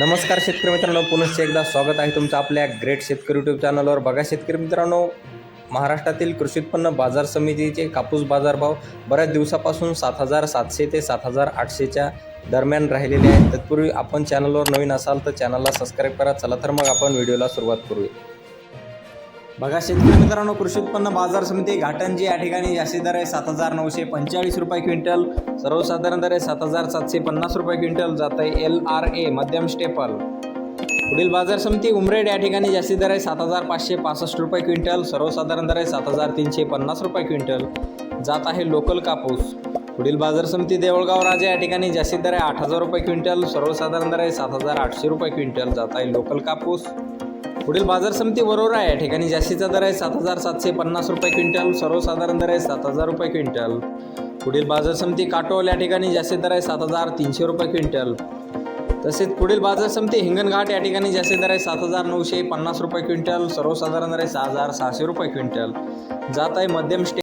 नमस्कार शेतकरी मित्रांनो पुनश्च एकदा स्वागत आहे तुमचं आपल्या ग्रेट शेतकरी यूट्यूब चॅनलवर बघा शेतकरी मित्रांनो महाराष्ट्रातील कृषी उत्पन्न बाजार समितीचे कापूस बाजारभाव बऱ्याच दिवसापासून सात हजार सातशे ते सात हजार आठशेच्या दरम्यान राहिलेले आहेत. तत्पूर्वी आपण चॅनलवर नवीन असाल तर चॅनलला सबस्क्राईब करा. चला तर मग आपण व्हिडिओला सुरुवात करूया. बघा शेतकरी मित्रांनो कृषी उत्पन्न बाजार समिती घाटांची या ठिकाणी जास्ती दर आहे सात हजार नऊशे पंचेचाळीस रुपये क्विंटल सर्वसाधारण दर आहे सात हजार सातशे पन्नास रुपये क्विंटल जात आहे एल आर ए मध्यम स्टेपल. पुढील बाजार समिती उमरेड या ठिकाणी जास्ती दर आहे सात हजार पाचशे पासष्ट रुपये क्विंटल सर्वसाधारण दर आहे सात हजार तीनशे पन्नास रुपये क्विंटल जात आहे लोकल कापूस. पुढील बाजार समिती देवळगाव राजा या ठिकाणी जास्ती दर आहे आठ हजार रुपये क्विंटल सर्वसाधारण दर आहे सात हजार आठशे रुपये क्विंटल जात आहे लोकल कापूस. पुढील बाजार समिती वरोरा या ठिकाणी जास्तीचा दर आहे सात हजार सातशे पन्नास रुपये क्विंटल सर्वसाधारण दर आहे सात हजार रुपये क्विंटल. पुढील बाजार समिती काटोल या ठिकाणी जास्तीत दर आहे सात हजार तीनशे रुपये क्विंटल. तसेच पुढील बाजार समिती हिंगणघाट या ठिकाणी जास्तीत दर आहे सात हजार नऊशे पन्नास रुपये क्विंटल सर्वसाधारण दर आहे सहा हजार सहाशे रुपये क्विंटल. जात आहे मध्यम स्टे